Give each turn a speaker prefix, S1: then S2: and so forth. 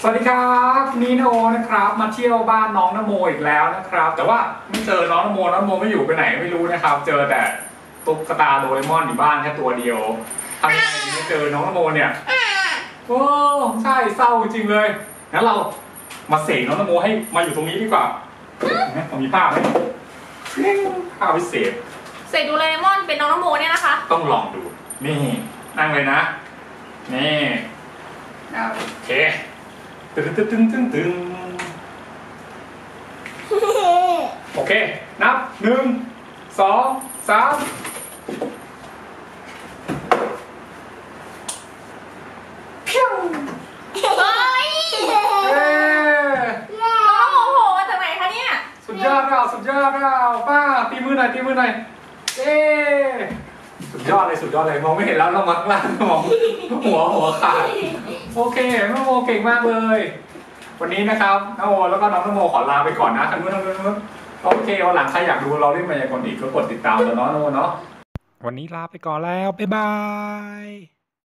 S1: สวัสดีครับนี่นโอนะครับมาเที่ยวบ้านน้องนโมอีกแล้วนะครับ แต่ว่าไม่เจอน้องนโมน้องนโมไม่อยู่ไปไหนไม่รู้นะครับ เจอแต่ตุ๊กตาโดเรมอนอยู่บ้านแค่ตัวเดียวทำยังไงถึงจะเจอน้องนโมเนี่ยโอ้ใช่เศร้าจริงเลยงั้นเรามาเสกน้องนโมให้มาอยู่ตรงนี้ดีกว่าเห็นไหมผมมีภาพไหมภาพพิเศษ
S2: เสกดูเลมอนเป็นน้องน้องโมเนี่ยนะคะ
S1: ต้องลองดูนี่นั่งเลยนะนี่อ่าโอเค ตึงตึงตึงตึงตึงโอเค นับหนึ่งสองสามพี้ว
S2: เฮ้ย
S1: เย้
S2: น้องน้องโผล่มาจากไหนคะเนี่ย
S1: สุดยอดเราสุดยอดเราป้าตีมือหน่อยตีมือหน่อยเย้สุดยอดเลยสุดยอดเลยมองไม่เห็นแล้วเรามักล่างมองหัวหัวขาด โอเคน้องโมเก่งมากเลย วันนี้นะครับน้องโมแล้วก็น้องน้องโมขอลาไปก่อนนะทางนู้นทางนู้นทางนู้นโอเควันหลังใครอยากดูเราเล่นมายากลอีกก็กดติดตามแล้วเนาะน้องนโมเนาะวันนี้ลาไปก่อนแล้วบ๊ายบาย